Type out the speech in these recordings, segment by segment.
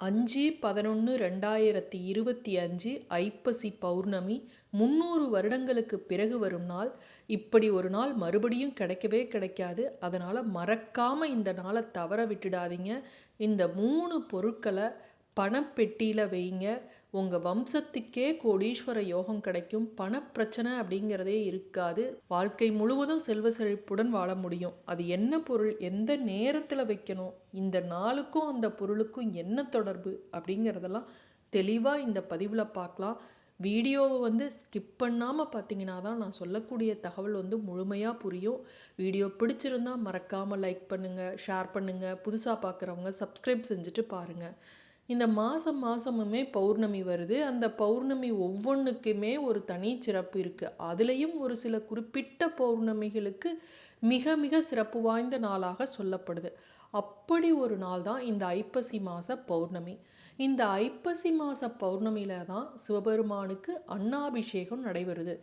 அஞ்சு பதினொன்று ரெண்டாயிரத்தி இருபத்தி அஞ்சு ஐப்பசி பௌர்ணமி முந்நூறு வருடங்களுக்கு பிறகு வரும் நாள். இப்படி ஒரு நாள் மறுபடியும் கிடைக்கவே கிடைக்காது. அதனால் மறக்காமல் இந்த நாளை தவற விட்டுடாதீங்க. இந்த மூணு பொருட்களை பணப்பெட்டியில் வைங்க. உங்கள் வம்சத்துக்கே கோடீஸ்வர யோகம் கிடைக்கும். பணப்பிரச்சனை அப்படிங்கிறதே இருக்காது. வாழ்க்கை முழுவதும் செல்வ செழிப்புடன் வாழ முடியும். அது என்ன பொருள்? எந்த நேரத்தில் வைக்கணும்? இந்த நாளுக்கும் அந்த பொருளுக்கும் என்ன தொடர்பு? அப்படிங்கிறதெல்லாம் தெளிவாக இந்த பதிவில் பார்க்கலாம். வீடியோவை வந்து ஸ்கிப் பண்ணாமல் பார்த்தீங்கன்னா தான் நான் சொல்லக்கூடிய தகவல் வந்து முழுமையாக புரியும். வீடியோ பிடிச்சிருந்தால் மறக்காமல் லைக் பண்ணுங்கள் ஷேர் பண்ணுங்கள் புதுசாக பார்க்குறவங்க சப்ஸ்கிரைப் செஞ்சுட்டு பாருங்கள் இந்த மாதம் மாதமுமே பௌர்ணமி வருது. அந்த பௌர்ணமி ஒவ்வொன்றுக்குமே ஒரு தனி சிறப்பு இருக்குது அதுலேயும் ஒரு சில குறிப்பிட்ட பௌர்ணமிகளுக்கு மிக மிக சிறப்பு வாய்ந்த நாளாக சொல்லப்படுது. அப்படி ஒரு நாள் தான் இந்த ஐப்பசி மாத பௌர்ணமி. இந்த ஐப்பசி மாத பௌர்ணமியில் தான் சிவபெருமானுக்கு அன்னாபிஷேகம் நடைபெறுது.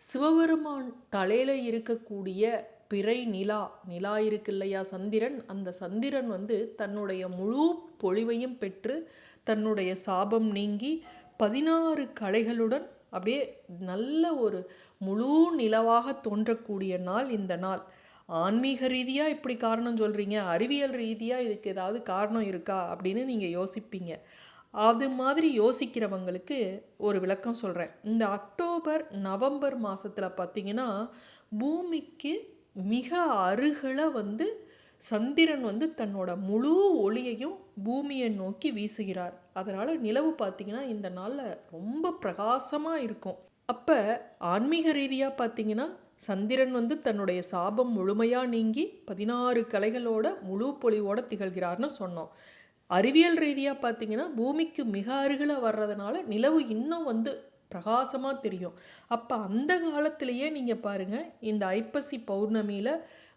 சிவபெருமான் தலையில் இருக்கக்கூடிய பிறை நிலா. நிலா இருக்கு இல்லையா சந்திரன்? அந்த சந்திரன் வந்து தன்னுடைய முழு பொழிவையும் பெற்று தன்னுடைய சாபம் நீங்கி பதினாறு கலைகளுடன் அப்படியே நல்ல ஒரு முழு நிலவாக தோன்றக்கூடிய நாள் இந்த நாள். ஆன்மீக ரீதியாக இப்படி காரணம் சொல்கிறீங்க அறிவியல் ரீதியாக இதுக்கு ஏதாவது காரணம் இருக்கா? அப்படின்னு நீங்கள் யோசிப்பீங்க. அது மாதிரி யோசிக்கிறவங்களுக்கு ஒரு விளக்கம் சொல்கிறேன் இந்த அக்டோபர் நவம்பர் மாதத்தில் பார்த்தீங்கன்னா பூமிக்கு மிக அருகில் வந்து சந்திரன் வந்து தன்னோட முழு ஒளியையும் பூமியை நோக்கி வீசுகிறார். அதனால் நிலவு பார்த்திங்கன்னா இந்த நாளில் ரொம்ப பிரகாசமாக இருக்கும். அப்போ ஆன்மீக ரீதியாக பார்த்தீங்கன்னா சந்திரன் வந்து தன்னுடைய சாபம் முழுமையாக நீங்கி பதினாறு கலைகளோட முழு பொலிவோட திகழ்கிறார்னு சொன்னோம். அறிவியல் ரீதியாக பார்த்தீங்கன்னா பூமிக்கு மிக அருகில் வர்றதுனால நிலவு இன்னும் வந்து பிரகாசமாக தெரியும். அப்போ அந்த காலத்திலேயே நீங்கள் பாருங்கள் இந்த ஐப்பசி பௌர்ணமியில்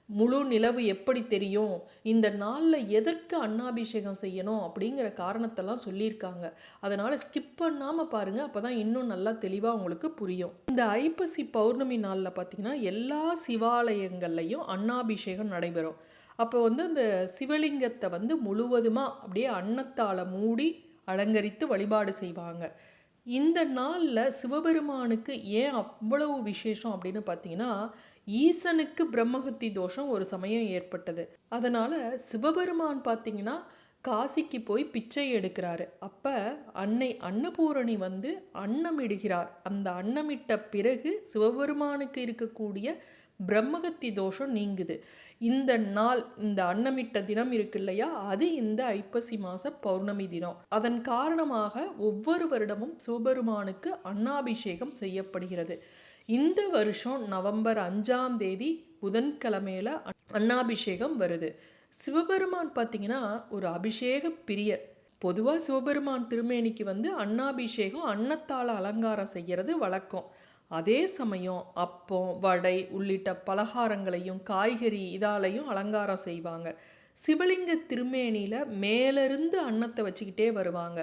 முழு நிலவு எப்படி தெரியும்? இந்த நாளில் எதற்கு அன்னாபிஷேகம் செய்யணும்? அப்படிங்கிற காரணத்தெல்லாம் சொல்லியிருக்காங்க. அதனால் ஸ்கிப் பண்ணாமல் பாருங்கள் அப்போ தான் இன்னும் நல்லா தெளிவாக உங்களுக்கு புரியும். இந்த ஐப்பசி பௌர்ணமி நாளில் பார்த்திங்கன்னா எல்லா சிவாலயங்கள்லையும் அன்னாபிஷேகம் நடைபெறும். அப்போ வந்து அந்த சிவலிங்கத்தை வந்து முழுவதுமாக அப்படியே அன்னத்தால் மூடி அலங்கரித்து வழிபாடு செய்வாங்க. இந்த நாளில் சிவபெருமானுக்கு ஏன் அவ்வளவு விசேஷம் அப்படின்னு பார்த்தீங்கன்னா ஈசனுக்கு பிரம்மஹத்தி தோஷம் ஒரு சமயம் ஏற்பட்டது. அதனால் சிவபெருமான் பார்த்தீங்கன்னா காசிக்கு போய் பிச்சை எடுக்கிறாரு. அப்போ அன்னை அன்னபூரணி வந்து அன்னமிடுகிறார். அந்த அன்னமிட்ட பிறகு சிவபெருமானுக்கு இருக்கக்கூடிய பிரம்மகத்தி தோஷம் நீங்குது. இந்த நாள் இந்த அன்னமிட்ட தினம் இருக்கு இல்லையா? அது இந்த ஐப்பசி மாச பௌர்ணமி தினம். அதன் காரணமாக ஒவ்வொரு வருடமும் சிவபெருமானுக்கு அன்னாபிஷேகம் செய்யப்படுகிறது. இந்த வருஷம் நவம்பர் அஞ்சாம் தேதி புதன்கிழமையில அன்னாபிஷேகம் வருது. சிவபெருமான் பார்த்தீங்கன்னா ஒரு அபிஷேக பிரியர். பொதுவாக சிவபெருமான் திருமேனிக்கு வந்து அன்னாபிஷேகம் அன்னத்தால் அலங்காரம் செய்கிறது வழக்கம். அதே சமயம் அப்பம் வடை உள்ளிட்ட பலகாரங்களையும் காய்கறி இதாலையும் அலங்காரம் செய்வாங்க. சிவலிங்க திருமேனியில் மேலிருந்து அன்னத்தை வச்சுக்கிட்டே வருவாங்க.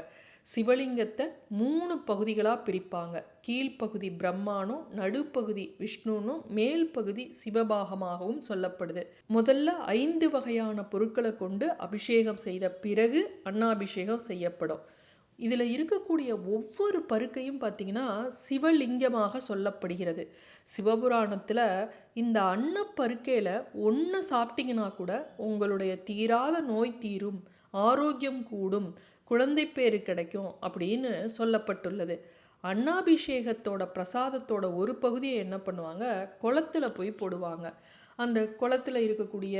சிவலிங்கத்தை மூணு பகுதிகளாக பிரிப்பாங்க. கீழ்ப்பகுதி பிரம்மானும் நடுப்பகுதி விஷ்ணுனும் மேல் பகுதி சிவபாகமாகவும் சொல்லப்படுது. முதல்ல ஐந்து வகையான பொருட்களை கொண்டு அபிஷேகம் செய்த பிறகு அன்னாபிஷேகம் செய்யப்படும். இதில் இருக்கக்கூடிய ஒவ்வொரு பருக்கையும் பார்த்திங்கன்னா சிவலிங்கமாக சொல்லப்படுகிறது. சிவபுராணத்தில் இந்த அன்னப்பருக்கையில் ஒன்று சாப்பிட்டீங்கன்னா கூட உங்களுடைய தீராத நோய் தீரும் ஆரோக்கியம் கூடும் குழந்தை பேர் கிடைக்கும் அப்படின்னு சொல்லப்பட்டுள்ளது. அன்னாபிஷேகத்தோட பிரசாதத்தோட ஒரு பகுதியை என்ன பண்ணுவாங்க? குளத்தில் போய் போடுவாங்க. அந்த குளத்தில் இருக்கக்கூடிய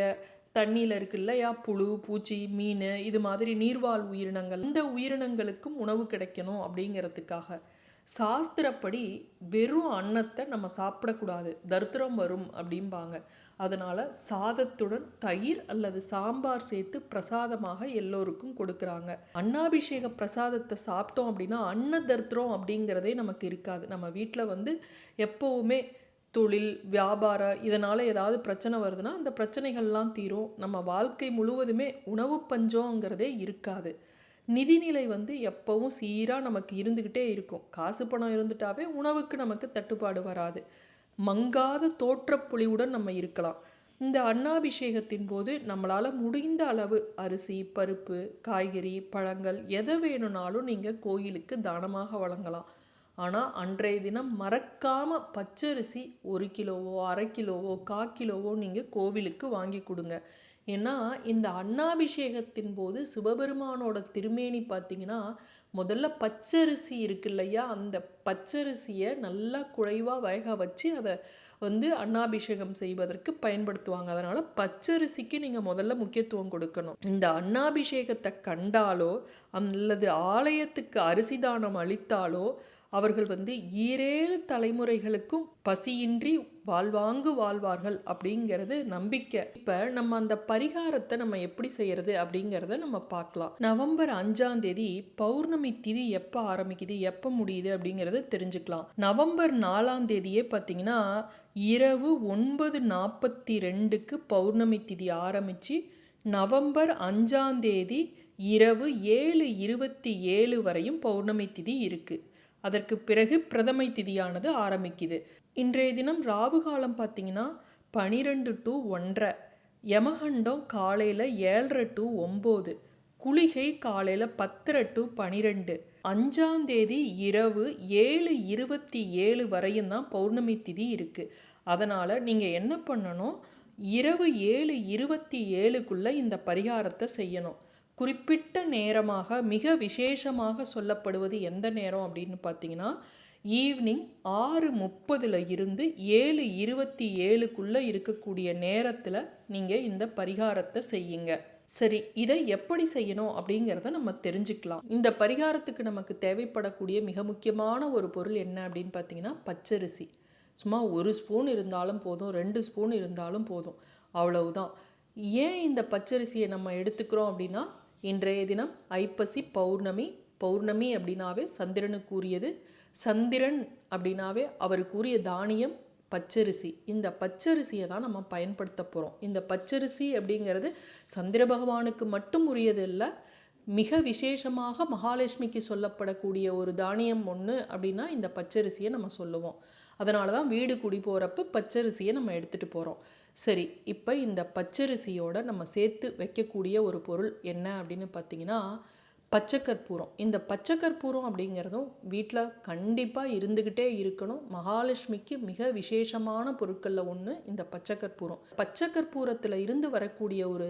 தண்ணியில் இருக்கு இல்லையா? புழு பூச்சி மீன் இது மாதிரி நீர்வாழ் உயிரினங்கள். இந்த உயிரினங்களுக்கும் உணவு கிடைக்கணும் அப்படிங்கிறதுக்காக சாஸ்திரப்படி வெறும் அன்னத்தை நம்ம சாப்பிடக்கூடாது. தரித்திரம் வரும் அப்படிம்பாங்க. அதனால் சாதத்துடன் தயிர் அல்லது சாம்பார் சேர்த்து பிரசாதமாக எல்லோருக்கும் கொடுக்குறாங்க. அன்னாபிஷேக பிரசாதத்தை சாப்பிட்டோம் அப்படின்னா அன்ன தரித்திரம் அப்படிங்கிறதே நமக்கு இருக்காது. நம்ம வீட்டில் வந்து எப்போவுமே தொழில் வியாபாரம் இதனால் ஏதாவது பிரச்சனை வருதுன்னா அந்த பிரச்சனைகள்லாம் தீரும். நம்ம வாழ்க்கை முழுவதுமே உணவு பஞ்சங்கிறதே இருக்காது. நிதிநிலை வந்து எப்போவும் சீராக நமக்கு இருந்துக்கிட்டே இருக்கும். காசு பணம் இருந்துட்டாவே உணவுக்கு நமக்கு தட்டுப்பாடு வராது. மங்காத தோற்றப்பொழிவுடன் நம்ம இருக்கலாம். இந்த அன்னாபிஷேகத்தின் போது நம்மளால் முடிந்த அளவு அரிசி பருப்பு காய்கறி பழங்கள் எதை வேணும்னாலும் நீங்கள் கோயிலுக்கு தானமாக வழங்கலாம். ஆனால் அன்றைய தினம் மறக்காமல் பச்சரிசி ஒரு கிலோவோ அரை கிலோவோ கா கிலோவோ நீங்கள் கோவிலுக்கு வாங்கி கொடுங்க. ஏன்னா இந்த அன்னாபிஷேகத்தின் போது சிவபெருமானோட திருமேனி பார்த்தீங்கன்னா முதல்ல பச்சரிசி இருக்கு இல்லையா? அந்த பச்சரிசியை நல்லா குழைவாக வேக வச்சு அதை வந்து அன்னாபிஷேகம் செய்வதற்கு பயன்படுத்துவாங்க. அதனால் பச்சரிசிக்கு நீங்கள் முதல்ல முக்கியத்துவம் கொடுக்கணும். இந்த அன்னாபிஷேகத்தை கண்டாலோ அல்லது ஆலயத்துக்கு அரிசி தானம் அளித்தாலோ அவர்கள் வந்து ஈரேழு தலைமுறைகளுக்கும் பசியின்றி வாழ்வாங்கு வாழ்வார்கள் அப்படிங்கிறது நம்பிக்கை. இப்போ நம்ம அந்த பரிகாரத்தை நம்ம எப்படி செய்யறது அப்படிங்கிறத நம்ம பார்க்கலாம். நவம்பர் அஞ்சாம் தேதி பௌர்ணமி திதி எப்போ ஆரம்பிக்குது எப்போ முடியுது அப்படிங்கிறத தெரிஞ்சுக்கலாம். நவம்பர் நாலாம் தேதியே பார்த்தீங்கன்னா இரவு ஒன்பது நாற்பத்தி ரெண்டுக்கு பௌர்ணமி திதி ஆரம்பித்து நவம்பர் அஞ்சாம் தேதி இரவு ஏழு இருபத்தி ஏழு வரையும் பௌர்ணமி திதி இருக்குது அதற்கு பிறகு பிரதமை திதியானது ஆரம்பிக்குது. இன்றைய தினம் ராவு காலம் பார்த்தீங்கன்னா பனிரெண்டு டு ஒன்றரை யமகண்டம் காலையில் ஏழரை டு ஒம்பது. குளிகை காலையில் பத்தரை டு பனிரெண்டு. அஞ்சாம் தேதி இரவு ஏழு இருபத்தி ஏழு வரையும் தான் பௌர்ணமி திதி இருக்குது அதனால் நீங்கள் என்ன பண்ணணும்? இரவு ஏழு இருபத்தி ஏழுக்குள்ளே இந்த பரிகாரத்தை செய்யணும். குறிப்பிட்ட நேரமாக மிக விசேஷமாக சொல்லப்படுவது எந்த நேரம் அப்படின்னு பார்த்தீங்கன்னா ஈவினிங் ஆறு முப்பதில் இருந்து ஏழு இருபத்தி ஏழுக்குள்ளே இருக்கக்கூடிய நேரத்தில் நீங்கள் இந்த பரிகாரத்தை செய்யுங்க. சரி இதை எப்படி செய்யணும் அப்படிங்கிறத நம்ம தெரிஞ்சுக்கலாம். இந்த பரிகாரத்துக்கு நமக்கு தேவைப்படக்கூடிய மிக முக்கியமான ஒரு பொருள் என்ன அப்படின்னு பார்த்தீங்கன்னா பச்சரிசி. சும்மா ஒரு ஸ்பூன் இருந்தாலும் போதும் ரெண்டு ஸ்பூன் இருந்தாலும் போதும். அவ்வளவுதான். ஏன் இந்த பச்சரிசியை நம்ம எடுத்துக்கிறோம் அப்படின்னா இன்றைய தினம் ஐப்பசி பௌர்ணமி. பௌர்ணமி அப்படின்னாவே சந்திரனுக்குரியது சந்திரன் அப்படின்னாவே அவருக்குரிய தானியம் பச்சரிசி. இந்த பச்சரிசியை தான் நம்ம பயன்படுத்த போகிறோம் இந்த பச்சரிசி அப்படிங்கிறது சந்திர பகவானுக்கு மட்டும் உரியது இல்லை மிக விசேஷமாக மகாலட்சுமிக்கு சொல்லப்படக்கூடிய ஒரு தானியம் ஒன்று அப்படின்னா இந்த பச்சரிசியை நம்ம சொல்லுவோம். அதனால தான் வீடு குடி போகிறப்ப பச்சரிசியை நம்ம எடுத்துகிட்டு போகிறோம் சரி இப்போ இந்த பச்சரிசியோட நம்ம சேர்த்து வைக்கக்கூடிய ஒரு பொருள் என்ன அப்படின்னு பார்த்தீங்கன்னா பச்சைக்கற்பூரம். இந்த பச்சைக்கற்பூரம் அப்படிங்கிறதும் வீட்டில் கண்டிப்பாக இருந்துக்கிட்டே இருக்கணும். மகாலட்சுமிக்கு மிக விசேஷமான பொருட்களில் ஒன்று இந்த பச்சைக்கற்பூரம். பச்சைக்கற்பூரத்தில் இருந்து வரக்கூடிய ஒரு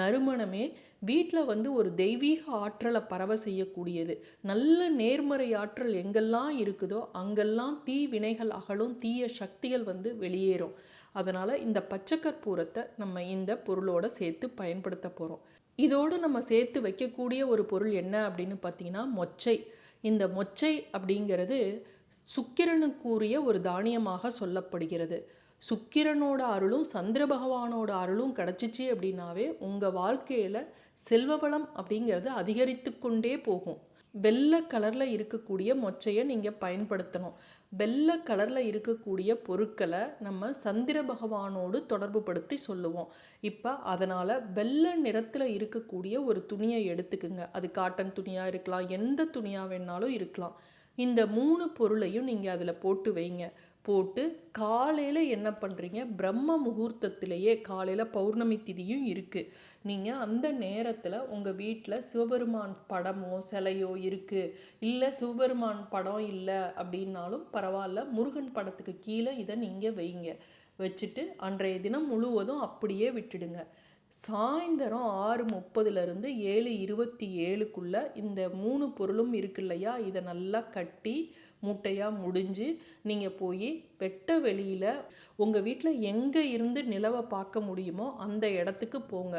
நறுமணமே வீட்டில் வந்து ஒரு தெய்வீக ஆற்றலை பரவ செய்யக்கூடியது. நல்ல நேர்மறை ஆற்றல் எங்கெல்லாம் இருக்குதோ அங்கெல்லாம் தீ வினைகள் அகலும் தீய சக்திகள் வந்து வெளியேறும். அதனால் இந்த பச்சைக்கற்பூரத்தை நம்ம இந்த பொருளோடு சேர்த்து பயன்படுத்த போகிறோம் இதோடு நம்ம சேர்த்து வைக்கக்கூடிய ஒரு பொருள் என்ன அப்படின்னு பார்த்தீங்கன்னா மொச்சை. இந்த மொச்சை அப்படிங்கிறது சுக்கிரனுக்குரிய ஒரு தானியமாக சொல்லப்படுகிறது. சுக்கிரனோட அருளும் சந்திர பகவானோட அருளும் கிடச்சிச்சு அப்படின்னாவே உங்கள் வாழ்க்கையில் செல்வவளம் அப்படிங்கிறது அதிகரித்து கொண்டே போகும். வெள்ளை கலரில் இருக்கக்கூடிய மொச்சையை நீங்கள் பயன்படுத்தணும். வெள்ளை கலரில் இருக்கக்கூடிய பொருட்களை நம்ம சந்திர பகவானோடு தொடர்பு படுத்தி சொல்லுவோம். இப்போ அதனால் வெள்ளை நிறத்தில் இருக்கக்கூடிய ஒரு துணியை எடுத்துக்குங்க. அது காட்டன் துணியாக இருக்கலாம் எந்த துணியாக வேணாலும் இருக்கலாம். இந்த மூணு பொருளையும் நீங்கள் அதில் போட்டு வைங்க. போட்டு காலையில் என்ன பண்ணுறீங்க பிரம்ம முகூர்த்தத்திலேயே காலையில் பௌர்ணமி திதியும் இருக்குது நீங்கள் அந்த நேரத்தில் உங்கள் வீட்டில் சிவபெருமான் படமோ சிலையோ இருக்குது இல்லை சிவபெருமான் படம் இல்லை அப்படின்னாலும் பரவாயில்ல. முருகன் படத்துக்கு கீழே இதை நீங்கள் வைங்க. வச்சுட்டு அன்றைய தினம் முழுவதும் அப்படியே விட்டுடுங்க. சாயந்தரம் ஆறு முப்பதுலேருந்து ஏழு இருபத்தி ஏழுக்குள்ளே இந்த மூணு பொருளும் இருக்கு இல்லையா இதை நல்லா கட்டி மூட்டையாக முடிஞ்சு நீங்கள் போய் வெட்ட வெளியில் உங்கள் வீட்டில் எங்கே இருந்து நிலவை பார்க்க முடியுமோ அந்த இடத்துக்கு போங்க.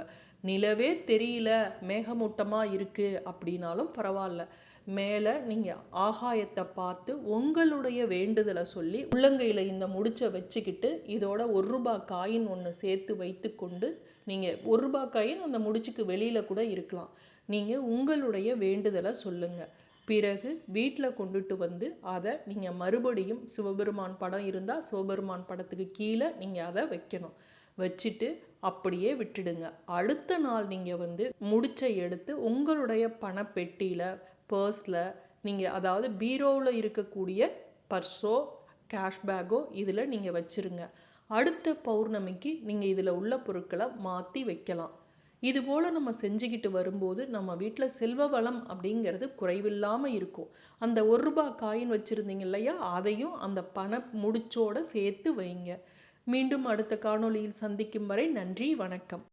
நிலவே தெரியல மேகமூட்டமாக இருக்குது அப்படின்னாலும் பரவாயில்ல. மேலே நீங்கள் ஆகாயத்தை பார்த்து உங்களுடைய வேண்டுதலை சொல்லி உள்ளங்கையில் இந்த முடிச்சை வச்சுக்கிட்டு இதோட ஒரு ரூபா காயின் ஒன்று சேர்த்து வைத்து கொண்டு நீங்கள் ஒரு ரூபா காயின் அந்த முடிச்சுக்கு வெளியில் கூட இருக்கலாம். நீங்கள் உங்களுடைய வேண்டுதலை சொல்லுங்கள் பிறகு வீட்டில் கொண்டுட்டு வந்து அதை நீங்கள் மறுபடியும் சிவபெருமான் படம் இருந்தால் சிவபெருமான் படத்துக்கு கீழே நீங்கள் அதை வைக்கணும். வச்சுட்டு அப்படியே விட்டுடுங்க. அடுத்த நாள் நீங்கள் வந்து முடிச்சை எடுத்து உங்களுடைய பணப்பெட்டியில் பர்ஸில் நீங்கள் அதாவது பீரோவில் இருக்கக்கூடிய பர்ஸோ கேஷ்பேக்கோ இதில் நீங்கள் வச்சுருங்க. அடுத்த பௌர்ணமிக்கு நீங்கள் இதில் உள்ள பொருட்களை மாற்றி வைக்கலாம். இதுபோல் நம்ம செஞ்சுக்கிட்டு வரும்போது நம்ம வீட்டில் செல்வ வளம் அப்படிங்கிறது குறைவில்லாமல் இருக்கும். அந்த ஒரு ரூபாய் காயின் வச்சுருந்தீங்க இல்லையா அதையும் அந்த பண முடிச்சோடு சேர்த்து வைங்க. மீண்டும் அடுத்த காணொளியில் சந்திக்கும் வரை நன்றி வணக்கம்.